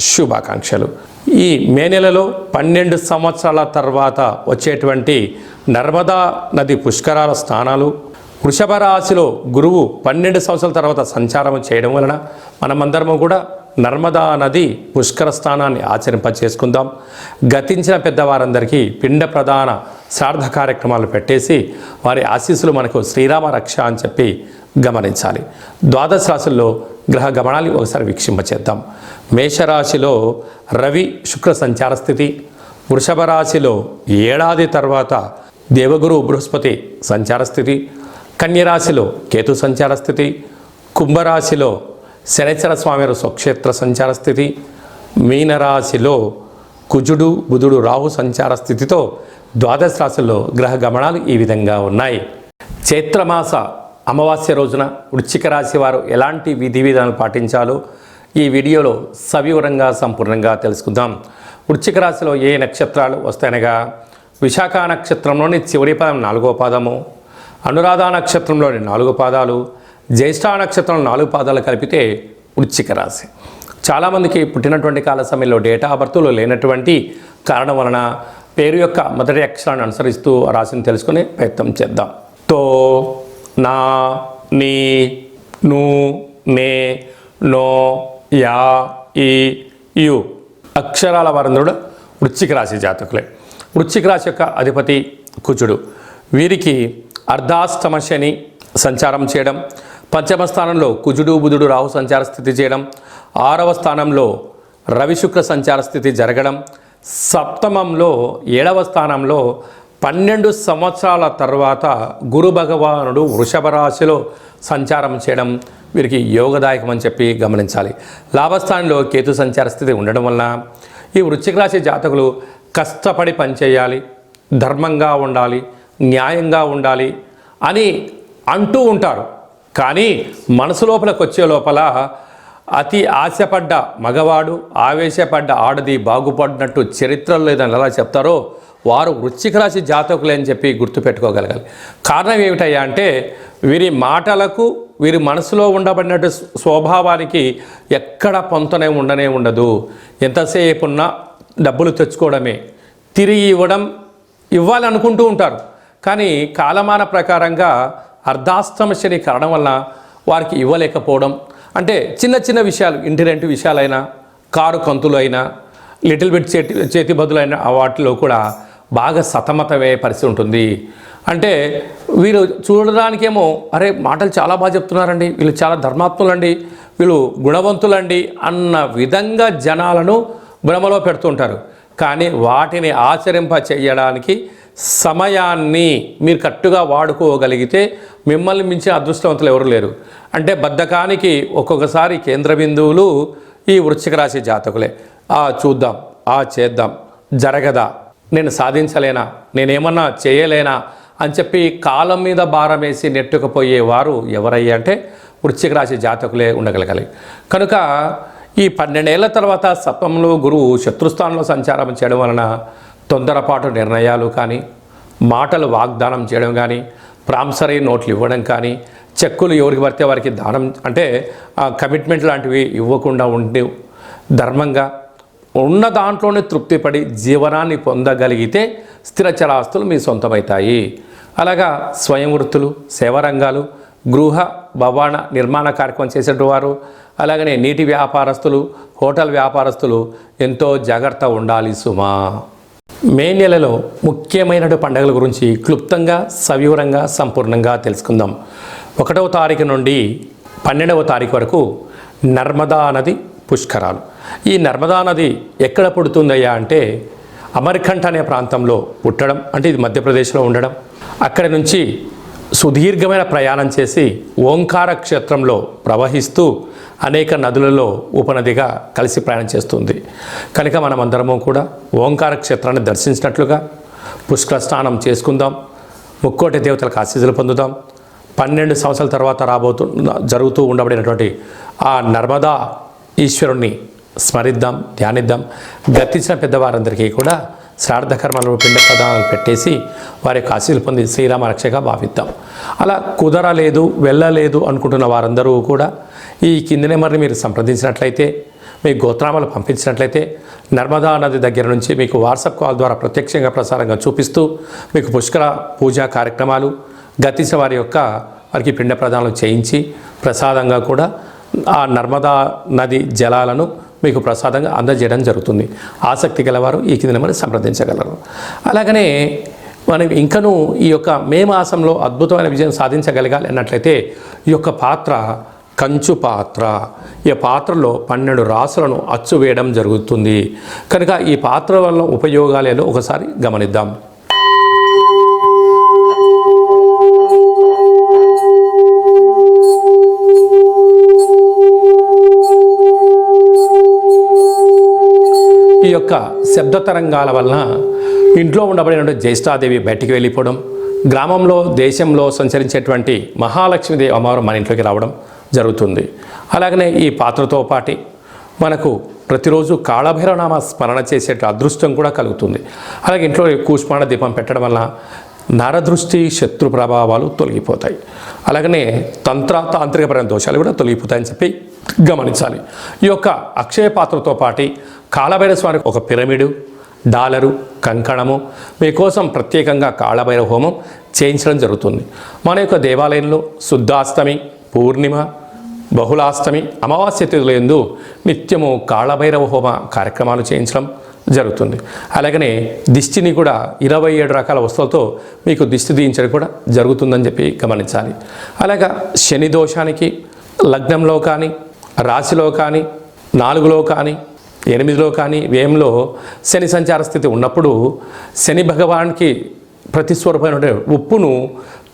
శుభాకాంక్షలు. ఈ మే నెలలో పన్నెండు సంవత్సరాల తర్వాత వచ్చేటువంటి నర్మదా నది పుష్కరాల స్నానాలు వృషభ రాశిలో గురువు పన్నెండు సంవత్సరాల తర్వాత సంచారం చేయడం వలన మనమందరము కూడా నర్మదా నది పుష్కర స్నానాన్ని ఆచరింప చేసుకుందాం గతించిన పెద్దవారందరికీ పిండ ప్రధాన శ్రార్థ కార్యక్రమాలు పెట్టేసి వారి ఆశీస్సులు మనకు శ్రీరామ రక్ష అని చెప్పి గమనించాలి. ద్వాదశ రాశుల్లో గ్రహ గమనాలు ఒకసారి వీక్షింపచేద్దాం. మేషరాశిలో రవి శుక్ర సంచార స్థితి వృషభ రాశిలో ఏడాది తర్వాత దేవగురు బృహస్పతి సంచార స్థితి కన్యరాశిలో కేతు సంచార స్థితి కుంభరాశిలో శనిచర స్వామి స్వక్షేత్ర సంచార స్థితి మీనరాశిలో కుజుడు బుధుడు రాహు సంచార స్థితితో ద్వాదశ రాశుల్లో గ్రహ గమనాలు ఈ విధంగా ఉన్నాయి. చైత్రమాస అమావాస్య రోజున వృశ్చిక రాశి వారు ఎలాంటి విధి విధానాలు పాటించాలో ఈ వీడియోలో సవివరంగా సంపూర్ణంగా తెలుసుకుందాం. వృశ్చిక రాశిలో ఏ నక్షత్రాలు వస్తాయనగా విశాఖ నక్షత్రంలోని చివరి పదం నాలుగో పాదము అనురాధ నక్షత్రంలోని నాలుగు పాదాలు జ్యేష్ఠ నక్షత్రం నాలుగు పాదాలు కలిపితే వృశ్చిక రాశి. చాలామందికి పుట్టినటువంటి కాల సమయంలో డేటా ఆఫ్ లేనటువంటి కారణం వలన పేరు యొక్క మొదటి అక్షరాన్ని అనుసరిస్తూ రాశిని తెలుసుకునే ప్రయత్నం చేద్దాం. తో నా నీ ను నే నో యా ఈ యు. అక్షరాల వారందరూ వృశ్చిక రాశి జాతకులే. వృశ్చిక రాశి యొక్క అధిపతి కుజుడు. వీరికి అర్ధాష్టమ శని సంచారం చేయడం పంచమ స్థానంలో కుజుడు బుధుడు రాహు సంచార స్థితి చేయడం ఆరవ స్థానంలో రవి శుక్ర సంచార స్థితి జరగడం సప్తమంలో ఏడవ స్థానంలో పన్నెండు సంవత్సరాల తర్వాత గురు భగవానుడు వృషభ రాశిలో సంచారం చేయడం వీరికి యోగదాయకం అని చెప్పి గమనించాలి. లాభస్థానంలో కేతు సంచార స్థితి ఉండడం వలన ఈ వృశ్చిక రాశి జాతకులు కష్టపడి పనిచేయాలి ధర్మంగా ఉండాలి న్యాయంగా ఉండాలి అని అంటూ ఉంటారు. కానీ మనసు లోపలికి వచ్చే లోపల అతి ఆశపడ్డ మగవాడు ఆవేశపడ్డ ఆడది బాగుపడినట్టు చరిత్రలో లేదని ఎలా చెప్తారో వారు వృశ్చిక రాశి జాతకులే అని చెప్పి గుర్తుపెట్టుకోగలగాలి. కారణం ఏమిటయ్యా అంటే వీరి మాటలకు వీరి మనసులో ఉండబడినట్టు స్వభావానికి ఎక్కడ పొంతనే ఉండనే ఉండదు. ఎంతసేపు ఉన్నా డబ్బులు తెచ్చుకోవడమే. తిరిగి ఇవ్వడం ఇవ్వాలనుకుంటూ ఉంటారు. కానీ కాలమాన ప్రకారంగా అర్ధాష్టమ శని కారణం వల్ల వారికి ఇవ్వలేకపోవడం. అంటే చిన్న చిన్న విషయాలు ఇంటి రెంట్ విషయాలైనా కారు కంతులు అయినా లిటిల్ బిట్ చేతి చేతి బదులైన వాటిలో కూడా బాగా సతమతమయ్యే పరిస్థితి ఉంటుంది. అంటే వీరు చూడడానికేమో అరే మాటలు చాలా బాగా చెప్తున్నారండి. వీళ్ళు చాలా ధర్మాత్ములండి. వీళ్ళు గుణవంతులండి అన్న విధంగా జనాలను భ్రమలో పెడుతుంటారు. కానీ వాటిని ఆచరింప చేయడానికి సమయాన్ని మీరు కట్టుగా వాడుకోగలిగితే మిమ్మల్ని మించిన అదృష్టవంతులు ఎవరు లేరు. అంటే బద్ధకానికి ఒక్కొక్కసారి కేంద్ర బిందువులు ఈ వృశ్చిక రాశి జాతకులే. ఆ చూద్దాం ఆ చేద్దాం జరగదా? నేను సాధించలేనా? నేనేమన్నా చేయలేనా? అని చెప్పి కాలం మీద భారం వేసి నెట్టుకుపోయే వారు ఎవరయ్యా అంటే వృశ్చిక రాశి జాతకులే ఉండగలగాలి. కనుక ఈ పన్నెండేళ్ళ తర్వాత సప్తంలో గురువు శత్రుస్థానంలో సంచారం చేయడం వలన తొందరపాటు నిర్ణయాలు కానీ మాటలు వాగ్దానం చేయడం కానీ ప్రాంసరీ నోట్లు ఇవ్వడం కానీ చెక్కులు ఎవరికి పడితే వారికి దానం అంటే ఆ కమిట్మెంట్ లాంటివి ఇవ్వకుండా ఉండి ధర్మంగా ఉన్న దాంట్లోనే తృప్తిపడి జీవనాన్ని పొందగలిగితే స్థిరచరాస్తులు మీ సొంతమవుతాయి అలాగా స్వయం వృత్తులు సేవారంగాలు గృహ భవన నిర్మాణ కార్యక్రమం చేసేటవారు అలాగనే నీటి వ్యాపారస్తులు హోటల్ వ్యాపారస్తులు ఎంతో జాగ్రత్త ఉండాలి సుమా. మే నెలలో ముఖ్యమైన పండుగల గురించి క్లుప్తంగా సవివరంగా సంపూర్ణంగా తెలుసుకుందాం. ఒకటవ తారీఖు నుండి పన్నెండవ తారీఖు వరకు నర్మదా నది పుష్కరాలు. ఈ నర్మదా నది ఎక్కడ పుడుతుందయ్యా అంటే అమర్కంఠ అనే ప్రాంతంలో పుట్టడం అంటే ఇది మధ్యప్రదేశ్లో ఉండడం. అక్కడి నుంచి సుదీర్ఘమైన ప్రయాణం చేసి ఓంకార క్షేత్రంలో ప్రవహిస్తూ అనేక నదులలో ఉపనదిగా కలిసి ప్రయాణం చేస్తుంది. కనుక మనమందరము కూడా ఓంకార క్షేత్రాన్ని దర్శించినట్లుగా పుష్కర స్నానం చేసుకుందాం ముక్కోటి దేవతలకు ఆశీస్సులు పొందుదాం. పన్నెండు సంవత్సరాల తర్వాత రాబోతు జరుగుతూ ఉండబడినటువంటి ఆ నర్మదా ఈశ్వరుణ్ణి స్మరిద్దాం ధ్యానిద్దాం. గతించిన పెద్దవారందరికీ కూడా శ్రాద్ధ కర్మలు పిండ ప్రదానాలు పెట్టేసి వారి యొక్క ఆశీలు పొంది శ్రీరామ రక్షగా భావిద్దాం. అలా కుదరలేదు వెళ్ళలేదు అనుకుంటున్న వారందరూ కూడా ఈ కింది నెంబర్ని మీరు సంప్రదించినట్లయితే మీ గోత్రామాలు పంపించినట్లయితే నర్మదా నది దగ్గర నుంచి మీకు వాట్సాప్ కాల్ ద్వారా ప్రత్యక్షంగా ప్రసారంగా చూపిస్తూ మీకు పుష్కర పూజా కార్యక్రమాలు గతించిన వారి యొక్క వారికి పిండ ప్రదానాలు చేయించి ప్రసాదంగా కూడా ఆ నర్మదా నది జలాలను మీకు ప్రసాదంగా అందజేయడం జరుగుతుంది. ఆసక్తి గలవారు ఈ కింద నెంబర్ని సంప్రదించగలరు. అలాగనే మనం ఇంకనూ ఈ యొక్క మే మాసంలో అద్భుతమైన విజయం సాధించగలగాలి అన్నట్లయితే ఈ యొక్క పాత్ర కంచు పాత్ర ఈ పాత్రలో పన్నెండు రాసులను అచ్చు వేయడం జరుగుతుంది. కనుక ఈ పాత్ర వల్ల ఉపయోగాలేదో ఒకసారి గమనిద్దాం. ఈ యొక్క శబ్ద తరంగాల వలన ఇంట్లో ఉండబడినటువంటి జ్యేష్ఠాదేవి బయటికి వెళ్ళిపోవడం గ్రామంలో దేశంలో సంచరించేటువంటి మహాలక్ష్మీదేవి అమ్మవారు మన ఇంట్లోకి రావడం జరుగుతుంది. అలాగనే ఈ పాత్రతో పాటి మనకు ప్రతిరోజు కాళభైరవనామ స్మరణ చేసే అదృష్టం కూడా కలుగుతుంది. అలాగే ఇంట్లో కూష్మాణ దీపం పెట్టడం వల్ల నరదృష్టి శత్రు ప్రభావాలు తొలగిపోతాయి. అలాగనే తంత్ర తాంత్రికపరమైన దోషాలు కూడా తొలగిపోతాయని చెప్పి గమనించాలి. ఈ యొక్క అక్షయ పాత్రతో పాటి కాళభైరవ స్వామికి ఒక పిరమిడు డాలరు కంకణము మీకోసం ప్రత్యేకంగా కాళభైరవ హోమం చేయించడం జరుగుతుంది. మన యొక్క దేవాలయంలో శుద్ధాష్టమి పూర్ణిమ బహుళాష్టమి అమావాస్య తిథులందు నిత్యము కాళభైరవ హోమ కార్యక్రమాలు చేయించడం జరుగుతుంది. అలాగనే దిష్టిని కూడా ఇరవై ఏడు రకాల వస్తువులతో మీకు దిష్టి దీయించడం కూడా జరుగుతుందని చెప్పి గమనించాలి. అలాగా శని దోషానికి లగ్నంలో కానీ రాశిలో కానీ నాలుగులో కానీ ఎనిమిదిలో కానీ వ్యయంలో శని సంచార స్థితి ఉన్నప్పుడు శని భగవానికి ప్రతిస్వరూపమైన ఉప్పును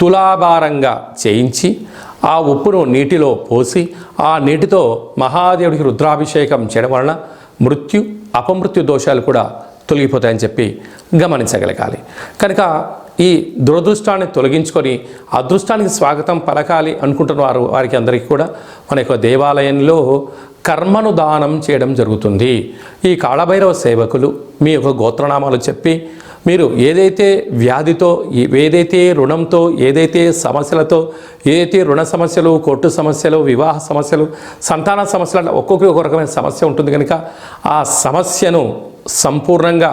తులాభారంగా చేయించి ఆ ఉప్పును నీటిలో పోసి ఆ నీటితో మహాదేవుడికి రుద్రాభిషేకం చేయడం వలన మృత్యు అపమృత్యు దోషాలు కూడా తొలగిపోతాయని చెప్పి గమనించగలగాలి. కనుక ఈ దురదృష్టాన్ని తొలగించుకొని అదృష్టానికి స్వాగతం పలకాలి అనుకుంటున్న వారు వారికి అందరికీ కూడా మన యొక్క దేవాలయంలో కర్మను దానం చేయడం జరుగుతుంది. ఈ కాళభైరవ సేవకులు మీ యొక్క గోత్రనామాలు చెప్పి మీరు ఏదైతే వ్యాధితో ఏదైతే రుణంతో ఏదైతే సమస్యలతో ఏదైతే రుణ సమస్యలు కోర్టు సమస్యలు వివాహ సమస్యలు సంతాన సమస్యలు అట్లా ఒక్కొక్కరికి ఒక రకమైన సమస్య ఉంటుంది కనుక ఆ సమస్యను సంపూర్ణంగా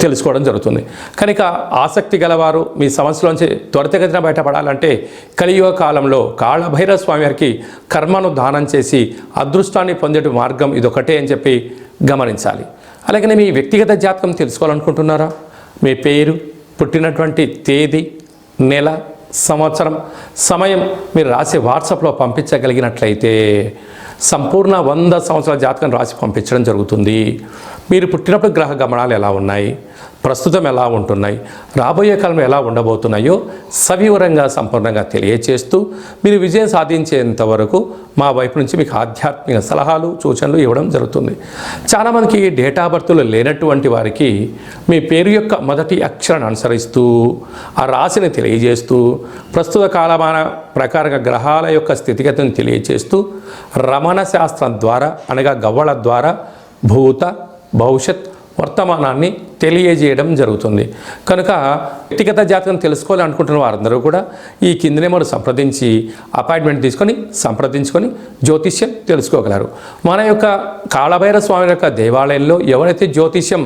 తెలుసుకోవడం జరుగుతుంది. కనుక ఆసక్తి గలవారు మీ సమస్యలోంచి త్వరితగతిన బయటపడాలంటే కలియుగ కాలంలో కాళభైరవ స్వామి వారికి కర్మను దానం చేసి అదృష్టాన్ని పొందే మార్గం ఇదొకటే అని చెప్పి గమనించాలి. అలాగనే మీ వ్యక్తిగత జాతకం తెలుసుకోవాలనుకుంటున్నారా? మీ పేరు పుట్టినటువంటి తేదీ నెల సంవత్సరం సమయం మీరు రాసి వాట్సాప్లో పంపించగలిగినట్లయితే సంపూర్ణ వంద సంవత్సరాల జాతకం రాసి పంపించడం జరుగుతుంది. మీరు పుట్టినప్పుడు గ్రహ గమనాలు ఎలా ఉన్నాయి? ప్రస్తుతం ఎలా ఉంటున్నాయి? రాబోయే కాలం ఎలా ఉండబోతున్నాయో సవివరంగా సంపూర్ణంగా తెలియచేస్తూ మీరు విజయం సాధించేంత వరకు మా వైపు నుంచి మీకు ఆధ్యాత్మిక సలహాలు సూచనలు ఇవ్వడం జరుగుతుంది. చాలామందికి డేట్ ఆఫ్ బర్త్లు లేనటువంటి వారికి మీ పేరు యొక్క మొదటి అక్షరాన్ని అనుసరిస్తూ ఆ రాశిని తెలియజేస్తూ ప్రస్తుత కాలమాన ప్రకారంగా గ్రహాల యొక్క స్థితిగతిని తెలియజేస్తూ రమణ శాస్త్రం ద్వారా అనగా గవ్వల ద్వారా భూత భవిష్యత్ వర్తమానాన్ని తెలియజేయడం జరుగుతుంది. కనుక వ్యక్తిగత జాతకం తెలుసుకోవాలి అనుకుంటున్న వారందరూ కూడా ఈ కింది నెంబర్ సంప్రదించి అపాయింట్మెంట్ తీసుకొని సంప్రదించుకొని జ్యోతిష్యం తెలుసుకోగలరు. మన యొక్క కాళభైర స్వామి యొక్క దేవాలయంలో ఎవరైతే జ్యోతిష్యం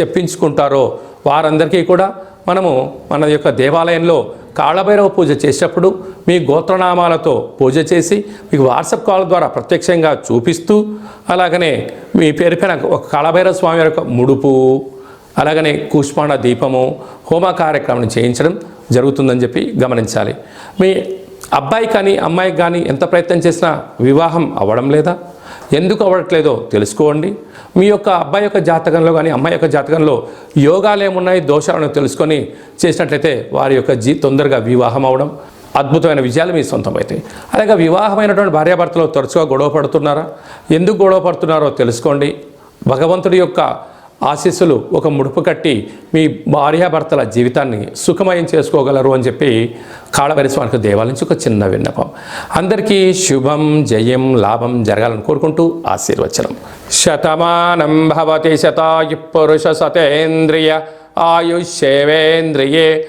చెప్పించుకుంటారో వారందరికీ కూడా మనము మన యొక్క దేవాలయంలో కాళభైరవ పూజ చేసేటప్పుడు మీ గోత్రనామాలతో పూజ చేసి మీకు వాట్సాప్ కాల్ ద్వారా ప్రత్యక్షంగా చూపిస్తూ అలాగనే మీ పేరు పైన ఒక కాళభైరవ స్వామి యొక్క ముడుపు అలాగనే కూష్మాండ దీపము హోమ కార్యక్రమం చేయించడం జరుగుతుందని చెప్పి గమనించాలి. మీ అబ్బాయి కానీ అమ్మాయికి కానీ ఎంత ప్రయత్నం చేసినా వివాహం అవ్వడం లేదా? ఎందుకు అవ్వట్లేదో తెలుసుకోండి. మీ యొక్క అబ్బాయి యొక్క జాతకంలో కానీ అమ్మాయి యొక్క జాతకంలో యోగాలు ఏమున్నాయి దోషాలను తెలుసుకొని చేసినట్లయితే వారి యొక్క జీ తొందరగా వివాహం అవడం అద్భుతమైన విజయాలు మీ సొంతం అవుతాయి అలాగే వివాహమైనటువంటి భార్యాభర్తలు తరచుగా గొడవ పడుతున్నారా? ఎందుకు గొడవ పడుతున్నారో తెలుసుకోండి. భగవంతుడి యొక్క ఆశీస్సులు ఒక ముడుపు కట్టి మీ భార్యాభర్తల జీవితాన్ని సుఖమయం చేసుకోగలరు అని చెప్పి కాళభైరి స్వామికి దేవాలయం నుంచి ఒక చిన్న విన్నపం. అందరికీ శుభం జయం లాభం జరగాలని కోరుకుంటూ ఆశీర్వచనం. శతమానం భవతి శతాయు పురుష సతేంద్రియ ఆయుష్యేవేంద్రియే